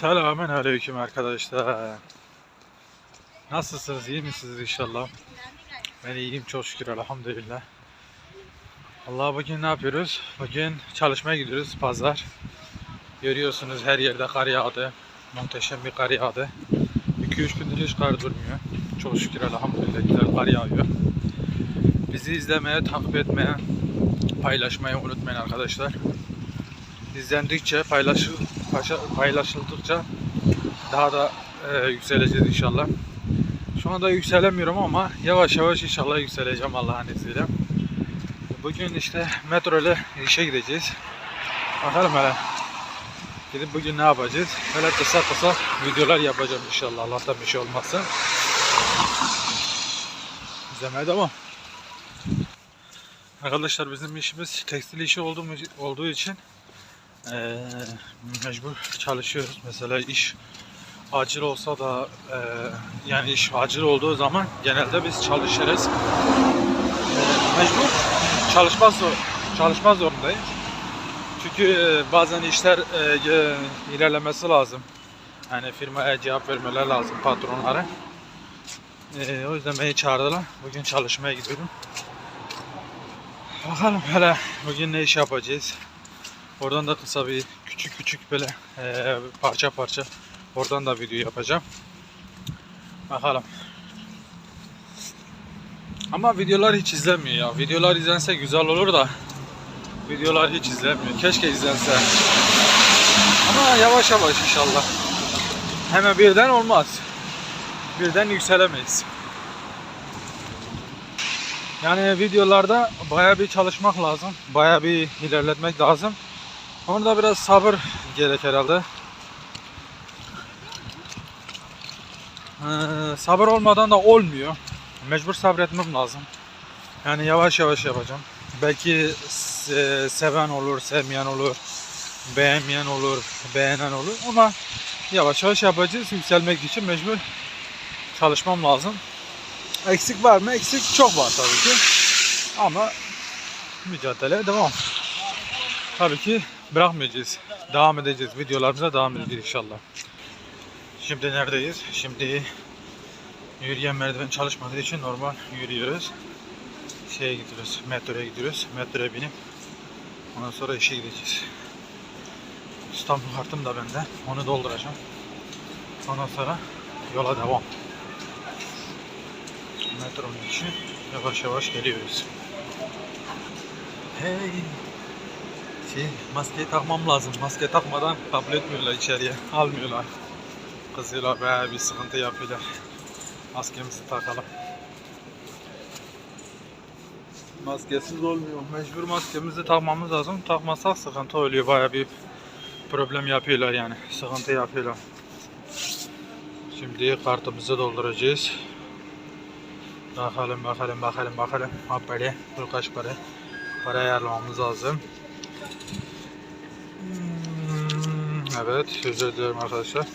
Selamun aleyküm arkadaşlar. Nasılsınız? iyi misiniz inşallah? Ben iyiyim çok şükür elhamdülillah. Allah bugün ne yapıyoruz? Bugün çalışmaya gidiyoruz pazar. Görüyorsunuz her yerde kar yağdı. Muhteşem bir kar yağdı. 2-3 gündür hiç kar durmuyor. Çok şükür elhamdülillah güzel kar yağıyor. Bizi izlemeye, takip etmeye, paylaşmayı unutmayın arkadaşlar. İzlendikçe, paylaşı, paylaşıldıkça daha da e, yükseleceğiz inşallah. Şu anda yükselemiyorum ama yavaş yavaş inşallah yükseleceğim Allah'ın izniyle. Bugün işte metro ile işe gideceğiz. Bakalım hele. Gidip bugün ne yapacağız? Hele kısa kısa videolar yapacağım inşallah. Allah'tan bir şey olmazsa. İzlemeye devam. Arkadaşlar bizim işimiz tekstil işi olduğu için eee, mecbur çalışıyoruz. Mesela iş acil olsa da eee, yani iş acil olduğu zaman genelde biz çalışırız. Eee, mecbur çalışmaz zor, çalışmaz zorundayız. Çünkü eee, bazen işler eee, ilerlemesi lazım. Yani firmaya cevap vermeler lazım patronlara. Eee, o yüzden beni çağırdılar. Bugün çalışmaya gidiyorum. Bakalım hele bugün ne iş yapacağız. Oradan da kısa bir küçük küçük böyle eee, parça parça oradan da video yapacağım. Bakalım. Ama videolar hiç izlenmiyor ya. Videolar izlense güzel olur da videolar hiç izlenmiyor. Keşke izlense. Ama yavaş yavaş inşallah. Hemen birden olmaz. Birden yükselemeyiz. Yani videolarda baya bir çalışmak lazım. Baya bir ilerletmek lazım. Onda biraz sabır gerek herhalde. Ee, sabır olmadan da olmuyor. Mecbur sabretmem lazım. Yani yavaş yavaş yapacağım. Belki se- seven olur, sevmeyen olur, beğenmeyen olur, beğenen olur ama yavaş yavaş yapacağız. Yükselmek için mecbur çalışmam lazım. Eksik var mı? Eksik çok var tabii ki. Ama mücadele devam. Tabii ki bırakmayacağız. Devam edeceğiz. Videolarımıza devam edeceğiz inşallah. Şimdi neredeyiz? Şimdi yürüyen merdiven çalışmadığı için normal yürüyoruz. Şeye gidiyoruz. Metroya gidiyoruz. Metroya binip ondan sonra işe gideceğiz. İstanbul kartım da bende. Onu dolduracağım. Ondan sonra yola devam metronun için yavaş yavaş geliyoruz. Hey! Şey, maskeyi takmam lazım. Maske takmadan kabul etmiyorlar içeriye. Almıyorlar. Kızıyorlar bayağı bir sıkıntı yapıyorlar. Maskemizi takalım. Maskesiz olmuyor. Mecbur maskemizi takmamız lazım. Takmasak sıkıntı oluyor. Bayağı bir problem yapıyorlar yani. Sıkıntı yapıyorlar. Şimdi kartımızı dolduracağız. Bakalım bakalım bakalım bakalım. Hoppali. Dur kaç para? Para ayarlamamız lazım. Hmm, Evet özür dilerim arkadaşlar.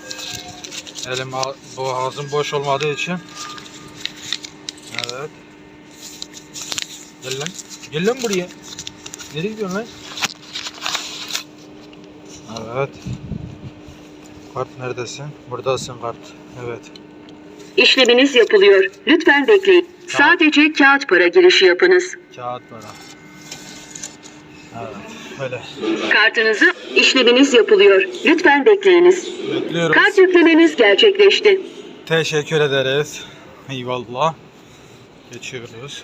Elim ağ- boğazım boş olmadığı için. Evet. Gel lan. Gel lan buraya. Nereye gidiyorsun lan? Evet. Kart neredesin? Buradasın kart. Evet. İşleminiz yapılıyor. Lütfen bekleyin. Sadece kağıt para girişi yapınız. Kağıt para. Evet. Böyle. Kartınızı işleminiz yapılıyor. Lütfen bekleyiniz. Bekliyoruz. Kart yüklemeniz gerçekleşti. Teşekkür ederiz. Eyvallah. Geçiyoruz.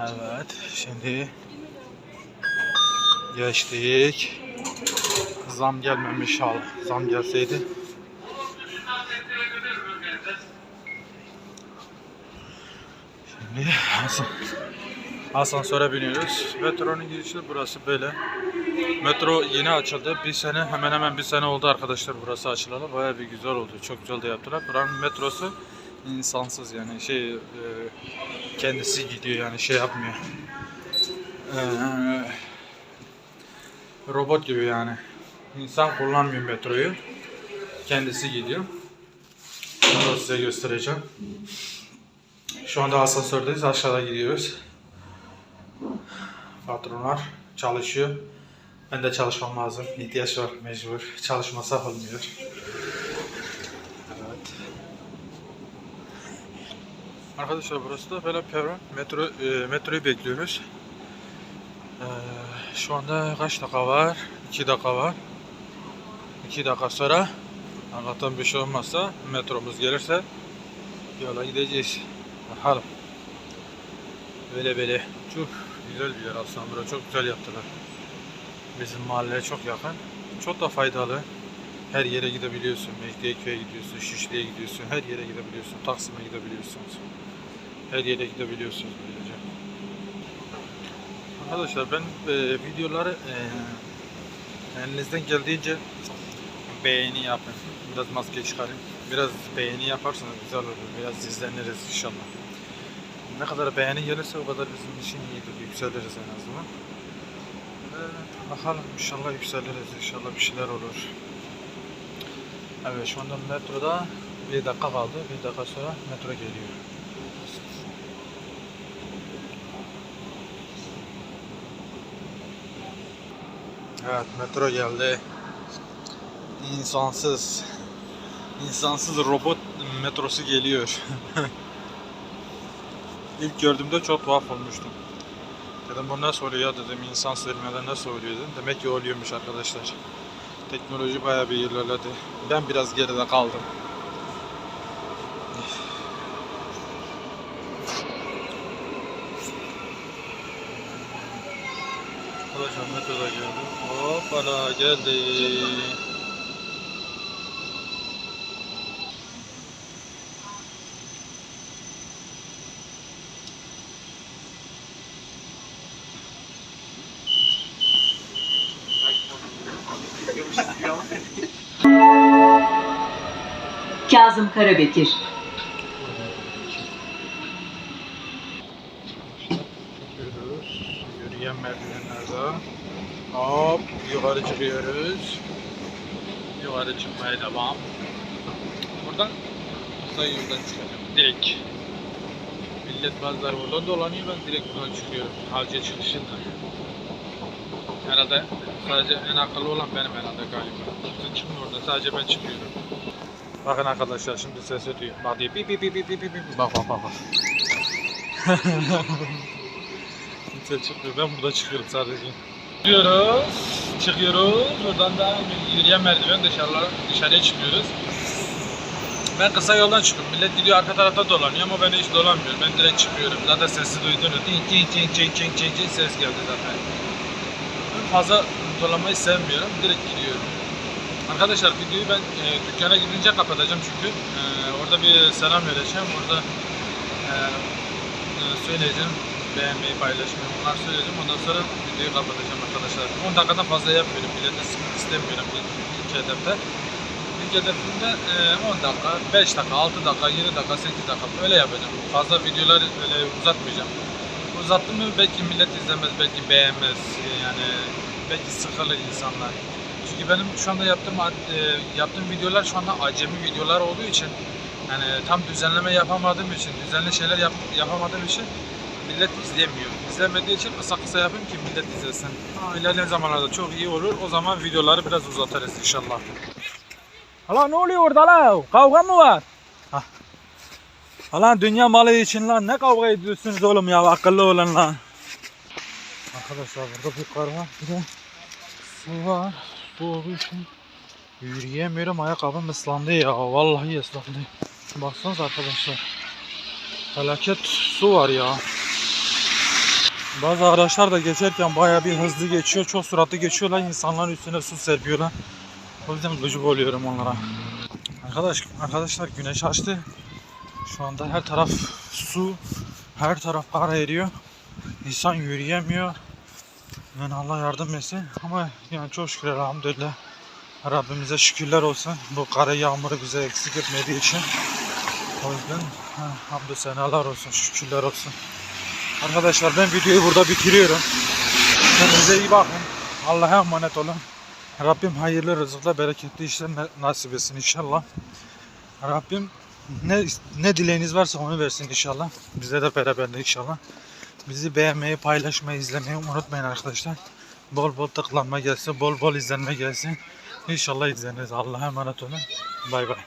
Evet, şimdi geçtik. Zam gelmemiş hal. Zam gelseydi. Şimdi asansöre biniyoruz. Metronun girişi burası böyle. Metro yeni açıldı. Bir sene hemen hemen bir sene oldu arkadaşlar burası açılalı. Baya bir güzel oldu. Çok güzel de yaptılar. Buranın metrosu insansız yani şey e, kendisi gidiyor yani şey yapmıyor. E, robot gibi yani. İnsan kullanmıyor metroyu. Kendisi gidiyor. Bunu size göstereceğim. Şu anda asansördeyiz. Aşağıda gidiyoruz. Patronlar çalışıyor. Ben de çalışmam lazım. İhtiyaç var mecbur. Çalışmasa olmuyor. Evet. Arkadaşlar burası da böyle peron. Metro, e, metroyu bekliyoruz. Ee, şu anda kaç dakika var? 2 dakika var. 2 dakika sonra Allah'tan bir şey olmazsa metromuz gelirse yola gideceğiz. Bakalım. Böyle böyle çok güzel bir yer aslında. Burası çok güzel yaptılar. Bizim mahalleye çok yakın. Çok da faydalı. Her yere gidebiliyorsun. Mecidiyeköy'e gidiyorsun, Şişli'ye gidiyorsun. Her yere gidebiliyorsun. Taksim'e gidebiliyorsunuz. Her yere gidebiliyorsunuz böylece. Arkadaşlar ben e, videoları e, elinizden geldiğince beğeni yapın. Biraz maske çıkarın. Biraz beğeni yaparsanız güzel olur. Biraz izleniriz inşallah. Ne kadar beğeni gelirse o kadar bizim için iyidir. Yükseliriz en azından. Ee, bakalım inşallah yükseliriz. İnşallah bir şeyler olur. Evet şu anda metroda bir dakika kaldı. Bir dakika sonra metro geliyor. Evet metro geldi. İnsansız insansız robot metrosu geliyor. İlk gördüğümde çok tuhaf olmuştum. Dedim bu nasıl oluyor dedim insan sürmeden nasıl oluyor dedim. Demek ki oluyormuş arkadaşlar. Teknoloji bayağı bir ilerledi. Ben biraz geride kaldım. Arkadaşlar metroda geldim. Hoppala geldi. Kazım Karabekir Çıkıyoruz. Yürüyen merdivenlerden. Hop yukarı çıkıyoruz. Yukarı çıkmaya devam. Buradan kısa çıkacağım. Direkt. Millet bazıları oradan dolanıyor ben direkt buradan çıkıyorum. Havcıya çıkışında. Herhalde sadece en akıllı olan benim herhalde galiba. Kimse çıkmıyor orada sadece ben çıkıyorum. Bakın arkadaşlar şimdi ses ötüyor. Bak diye bip bip bip bip bip bip. Bak bak bak bak. Kimse çıkmıyor. Ben burada çıkıyorum sadece. Çıkıyoruz. Çıkıyoruz. Buradan da yürüyen merdiven dışarılara, dışarıya çıkıyoruz. Ben kısa yoldan çıkıyorum. Millet gidiyor arka tarafta dolanıyor ama ben hiç dolanmıyorum. Ben direkt çıkıyorum. Zaten sesi duydunuz. Ting ting ting ting ting ting ses geldi zaten. Fazla dolanmayı sevmiyorum. Direkt gidiyorum. Arkadaşlar videoyu ben e, dükkana gidince kapatacağım çünkü e, orada bir selam vereceğim. Orada e, e, söyleyeceğim. Beğenmeyi, paylaşmayı bunlar söyleyeceğim. Ondan sonra videoyu kapatacağım arkadaşlar. 10 dakikadan fazla yapmıyorum. Millete sıkıntı istemiyorum ilk, ilk hedefte. İlk hedefimde e, 10 dakika, 5 dakika, 6 dakika, 7 dakika, 8 dakika öyle yapacağım. Fazla videoları öyle uzatmayacağım. Uzattım mı belki millet izlemez, belki beğenmez. Yani belki sıkılır insanlar. Çünkü benim şu anda yaptığım e, yaptığım videolar şu anda acemi videolar olduğu için yani tam düzenleme yapamadığım için, düzenli şeyler yap, yapamadığım için millet izlemiyor. İzlemediği için kısa kısa yapayım ki millet izlesin. Ha, ilerleyen zamanlarda çok iyi olur. O zaman videoları biraz uzatırız inşallah. Hala ne oluyor orada la? Kavga mı var? Hah. Lan dünya malı için lan ne kavga ediyorsunuz oğlum ya akıllı olun lan. Arkadaşlar burada bir kar var. Bir de su var. Su olduğu için yürüyemiyorum. Ayakkabım ıslandı ya. Vallahi ıslandı. Baksanıza arkadaşlar. Felaket su var ya. Bazı araçlar da geçerken baya bir hızlı geçiyor. Çok süratli geçiyorlar. İnsanların üstüne su serpiyorlar. O yüzden gıcık oluyorum onlara. Arkadaş, arkadaşlar güneş açtı. Şu anda her taraf su. Her taraf kar eriyor. İnsan yürüyemiyor. Yani Allah yardım etsin. Ama yani çok şükür elhamdülillah. Rabbimize şükürler olsun. Bu kara yağmuru bize eksik etmediği için. O yüzden ha, hamdü senalar olsun, şükürler olsun. Arkadaşlar ben videoyu burada bitiriyorum. Kendinize iyi bakın. Allah'a emanet olun. Rabbim hayırlı rızıkla bereketli işler na- nasip etsin inşallah. Rabbim ne ne dileğiniz varsa onu versin inşallah. Bize de beraber de inşallah. Bizi beğenmeyi, paylaşmayı, izlemeyi unutmayın arkadaşlar. Bol bol tıklanma gelsin, bol bol izlenme gelsin. İnşallah izleniriz. Allah'a emanet olun. Bay bay.